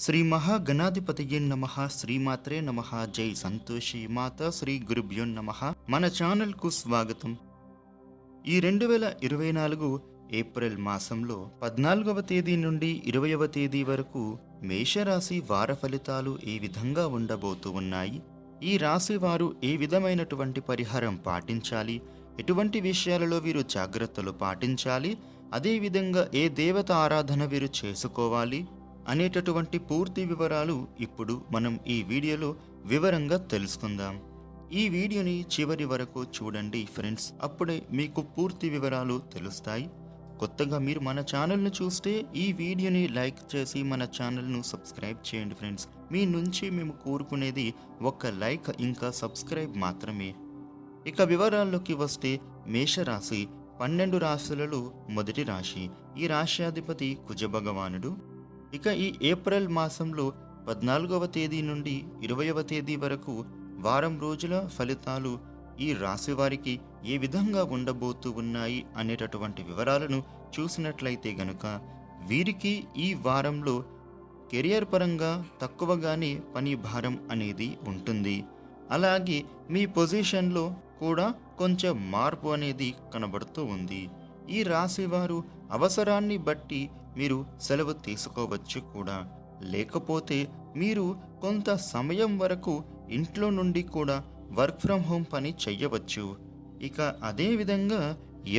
శ్రీ మహాగణాధిపతియే నమ శ్రీమాత్రే నమ జై సంతోషి మాత శ్రీ గురుభ్యో నమ. మన ఛానల్కు స్వాగతం. ఈ రెండు వేల ఇరవై నాలుగు ఏప్రిల్ మాసంలో పద్నాలుగవ తేదీ నుండి ఇరవయవ తేదీ వరకు మేషరాశి వార ఫలితాలు ఏ విధంగా ఉండబోతూ ఉన్నాయి? ఈ రాశి వారు ఏ విధమైనటువంటి పరిహారం పాటించాలి? ఎటువంటి విషయాలలో వీరు జాగ్రత్తలు పాటించాలి? అదేవిధంగా ఏ దేవత ఆరాధన వీరు చేసుకోవాలి? అనేటటువంటి పూర్తి వివరాలు ఇప్పుడు మనం ఈ వీడియోలో వివరంగా తెలుసుకుందాం. ఈ వీడియోని చివరి వరకు చూడండి ఫ్రెండ్స్. అప్పుడే మీకు పూర్తి వివరాలు తెలుస్తాయి. కొత్తగా మీరు మన ఛానల్ను చూస్తే ఈ వీడియోని లైక్ చేసి మన ఛానల్ను సబ్స్క్రైబ్ చేయండి ఫ్రెండ్స్. మీ నుంచి మేము కోరుకునేది ఒక లైక్ ఇంకా సబ్స్క్రైబ్ మాత్రమే. ఇక వివరాల్లోకి వస్తే మేషరాశి పన్నెండు రాశులలో మొదటి రాశి. ఈ రాశ్యాధిపతి కుజభగవానుడు ఇక ఈ ఏప్రిల్ మాసంలో పద్నాలుగవ తేదీ నుండి ఇరవయవ తేదీ వరకు వారం రోజుల ఫలితాలు ఈ రాశి వారికి ఏ విధంగా ఉండబోతూ ఉన్నాయి అనేటటువంటి వివరాలను చూసినట్లయితే గనుక వీరికి ఈ వారంలో కెరియర్ పరంగా తక్కువగానే పని భారం అనేది ఉంటుంది. అలాగే మీ పొజిషన్లో కూడా కొంచెం మార్పు అనేది కనబడుతూ ఉంది. ఈ రాశి వారు అవసరాన్ని బట్టి మీరు సెలవు తీసుకోవచ్చు కూడా. లేకపోతే మీరు కొంత సమయం వరకు ఇంట్లో నుండి కూడా వర్క్ ఫ్రమ్ హోమ్ పని చెయ్యవచ్చు. ఇక అదేవిధంగా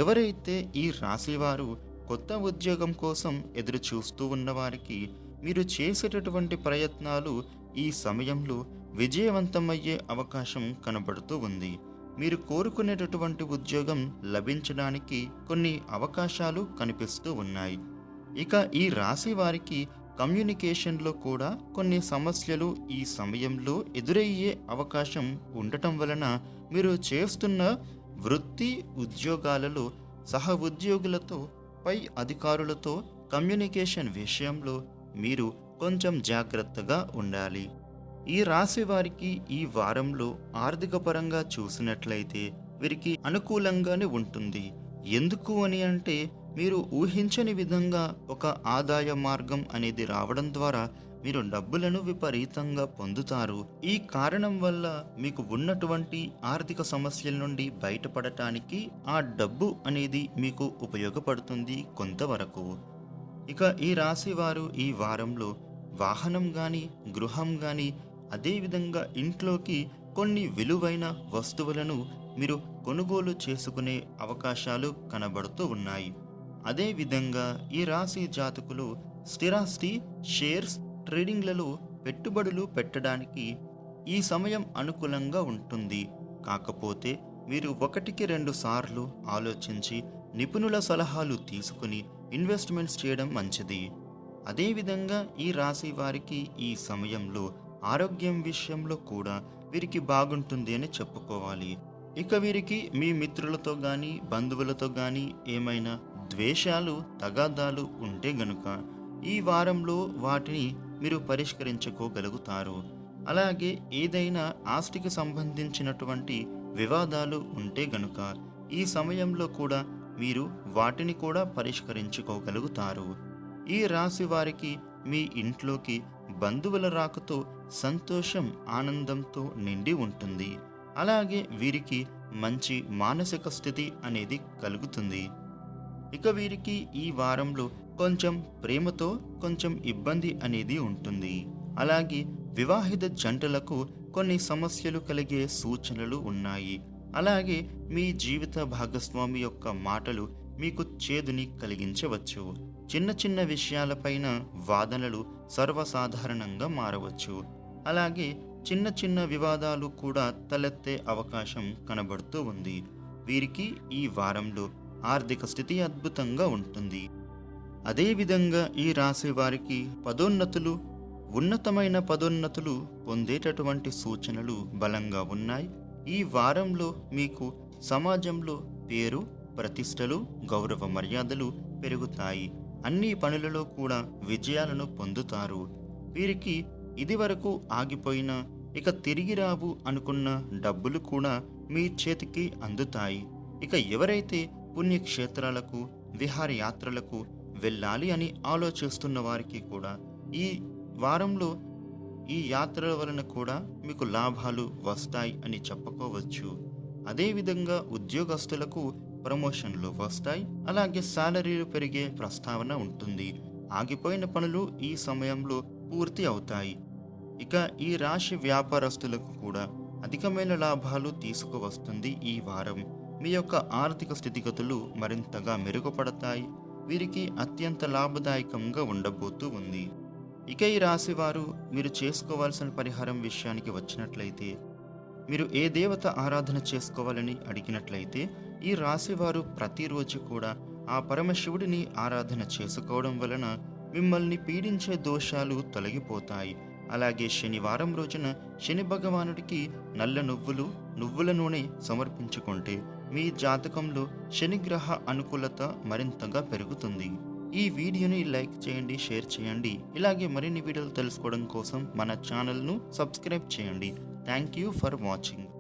ఎవరైతే ఈ రాశివారు కొత్త ఉద్యోగం కోసం ఎదురు చూస్తూ ఉన్నవారికి మీరు చేసేటటువంటి ప్రయత్నాలు ఈ సమయంలో విజయవంతమయ్యే అవకాశం కనబడుతూ ఉంది. మీరు కోరుకునేటటువంటి ఉద్యోగం లభించడానికి కొన్ని అవకాశాలు కనిపిస్తూ ఉన్నాయి. ఇక ఈ రాశి వారికి కమ్యూనికేషన్లో కూడా కొన్ని సమస్యలు ఈ సమయంలో ఎదురయ్యే అవకాశం ఉండటం వలన మీరు చేస్తున్న వృత్తి ఉద్యోగాలలో సహ ఉద్యోగులతో పై అధికారులతో కమ్యూనికేషన్ విషయంలో మీరు కొంచెం జాగ్రత్తగా ఉండాలి. ఈ రాశి వారికి ఈ వారంలో ఆర్థిక పరంగా చూసినట్లయితే వీరికి అనుకూలంగానే ఉంటుంది. ఎందుకు అని అంటే మీరు ఊహించని విధంగా ఒక ఆదాయ మార్గం అనేది రావడం ద్వారా మీరు డబ్బులను విపరీతంగా పొందుతారు. ఈ కారణం వల్ల మీకు ఉన్నటువంటి ఆర్థిక సమస్యల నుండి బయటపడటానికి ఆ డబ్బు అనేది మీకు ఉపయోగపడుతుంది కొంతవరకు. ఇక ఈ రాశి వారు ఈ వారంలో వాహనం కానీ గృహం కానీ అదేవిధంగా ఇంట్లోకి కొన్ని విలువైన వస్తువులను మీరు కొనుగోలు చేసుకునే అవకాశాలు కనబడుతూ ఉన్నాయి. అదేవిధంగా ఈ రాశి జాతకులు స్థిరాస్తి షేర్స్ ట్రేడింగ్లలో పెట్టుబడులు పెట్టడానికి ఈ సమయం అనుకూలంగా ఉంటుంది. కాకపోతే మీరు ఒకటికి రెండు సార్లు ఆలోచించి నిపుణుల సలహాలు తీసుకుని ఇన్వెస్ట్మెంట్స్ చేయడం మంచిది. అదేవిధంగా ఈ రాశి వారికి ఈ సమయంలో ఆరోగ్యం విషయంలో కూడా వీరికి బాగుంటుంది అని చెప్పుకోవాలి. ఇక వీరికి మీ మిత్రులతో కానీ బంధువులతో కానీ ఏమైనా ద్వేషాలు తగాదాలు ఉంటే గనుక ఈ వారంలో వాటిని మీరు పరిష్కరించుకోగలుగుతారు. అలాగే ఏదైనా ఆస్తికి సంబంధించినటువంటి వివాదాలు ఉంటే గనుక ఈ సమయంలో కూడా మీరు వాటిని కూడా పరిష్కరించుకోగలుగుతారు. ఈ రాశి వారికి మీ ఇంట్లోకి బంధువుల రాకతో సంతోషం ఆనందంతో నిండి ఉంటుంది. అలాగే వీరికి మంచి మానసిక స్థితి అనేది కలుగుతుంది. ఇక వీరికి ఈ వారంలో కొంచెం ప్రేమతో కొంచెం ఇబ్బంది అనేది ఉంటుంది. అలాగే వివాహిత జంటలకు కొన్ని సమస్యలు కలిగే సూచనలు ఉన్నాయి. అలాగే మీ జీవిత భాగస్వామి యొక్క మాటలు మీకు చేదుని కలిగించవచ్చు. చిన్న చిన్న విషయాలపైన వాదనలు సర్వసాధారణంగా మారవచ్చు. అలాగే చిన్న చిన్న వివాదాలు కూడా తలెత్తే అవకాశం కనబడుతూ ఉంది. వీరికి ఈ వారంలో ఆర్థిక స్థితి అద్భుతంగా ఉంటుంది. అదేవిధంగా ఈ రాశి వారికి పదోన్నతులు ఉన్నతమైన పదోన్నతులు పొందేటటువంటి సూచనలు బలంగా ఉన్నాయి. ఈ వారంలో మీకు సమాజంలో పేరు ప్రతిష్టలు గౌరవ మర్యాదలు పెరుగుతాయి. అన్ని పనులలో కూడా విజయాలను పొందుతారు. వీరికి ఇదివరకు ఆగిపోయిన ఇక తిరిగి రావు అనుకున్న డబ్బులు కూడా మీ చేతికి అందుతాయి. ఇక ఎవరైతే పుణ్యక్షేత్రాలకు విహారయాత్రలకు వెళ్ళాలి అని ఆలోచిస్తున్న వారికి కూడా ఈ వారంలో ఈ యాత్రల వలన కూడా మీకు లాభాలు వస్తాయి అని చెప్పుకోవచ్చు. అదేవిధంగా ఉద్యోగస్తులకు ప్రమోషన్లు వస్తాయి. అలాగే శాలరీలు పెరిగే ప్రస్తావన ఉంటుంది. ఆగిపోయిన పనులు ఈ సమయంలో పూర్తి అవుతాయి. ఇక ఈ రాశి వ్యాపారస్తులకు కూడా అధికమైన లాభాలు తీసుకువస్తుంది ఈ వారం. మీ యొక్క ఆర్థిక స్థితిగతులు మరింతగా మెరుగుపడతాయి. వీరికి అత్యంత లాభదాయకంగా ఉండబోతూ ఉంది. ఇక ఈ రాశి వారు మీరు చేసుకోవాల్సిన పరిహారం విషయానికి వచ్చినట్లయితే మీరు ఏ దేవత ఆరాధన చేసుకోవాలని అడిగినట్లయితే ఈ రాశివారు ప్రతిరోజు కూడా ఆ పరమశివుడిని ఆరాధన చేసుకోవడం వలన మిమ్మల్ని పీడించే దోషాలు తొలగిపోతాయి. అలాగే శనివారం రోజున శని భగవానుడికి నల్ల నువ్వులు నువ్వుల నూనె సమర్పించుకుంటే మీ జాతకంలో శనిగ్రహ అనుకూలత మరింతగా పెరుగుతుంది. ఈ వీడియోని లైక్ చేయండి షేర్ చేయండి. ఇలాగే మరిన్ని వీడియోలు తెలుసుకోవడం కోసం మన ఛానల్ను సబ్స్క్రైబ్ చేయండి. Thank you for watching.